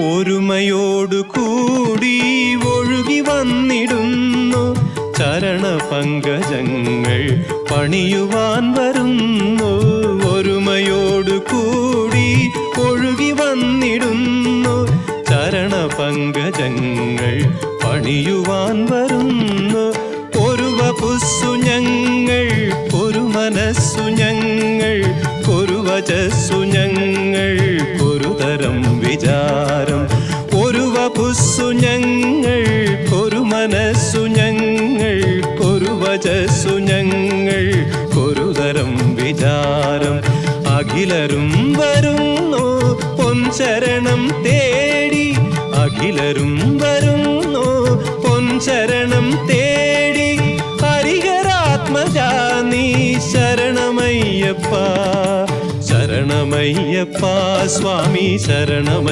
ഒരുമയോടു കൂടി ഒഴുകി വന്നിടുന്നു. ചരണ പങ്കജങ്ങൾ പണിയുവാൻ വരുന്നു. ഒരുമയോടു കൂടി ഒഴുകി വന്നിടുന്നു. ചരണ പങ്കജങ്ങൾ പണിയുവാൻ വരുന്നു. ഒരു വപുസ്സു ഞങ്ങൾ ഒരു മനസ്സു ഞങ്ങൾ വിചാരം ഒരു വപുസ്സു ഞങ്ങൾ ഒരു മനസ്സു ഞങ്ങൾ ഒരു വചസ്സു ഞങ്ങൾ ഒരു തരം വിചാരം. അഖിലരും വരുന്നു പൊൻചരണം തേടി. അഖിലരും വരുന്നു പൊൻചരണം തേടി. ഹരിഹരാത്മജാ നീ ശരണമയ്യപ്പ ശരണമയ്യപ്പ സ്വാമി ശരണമയ്യ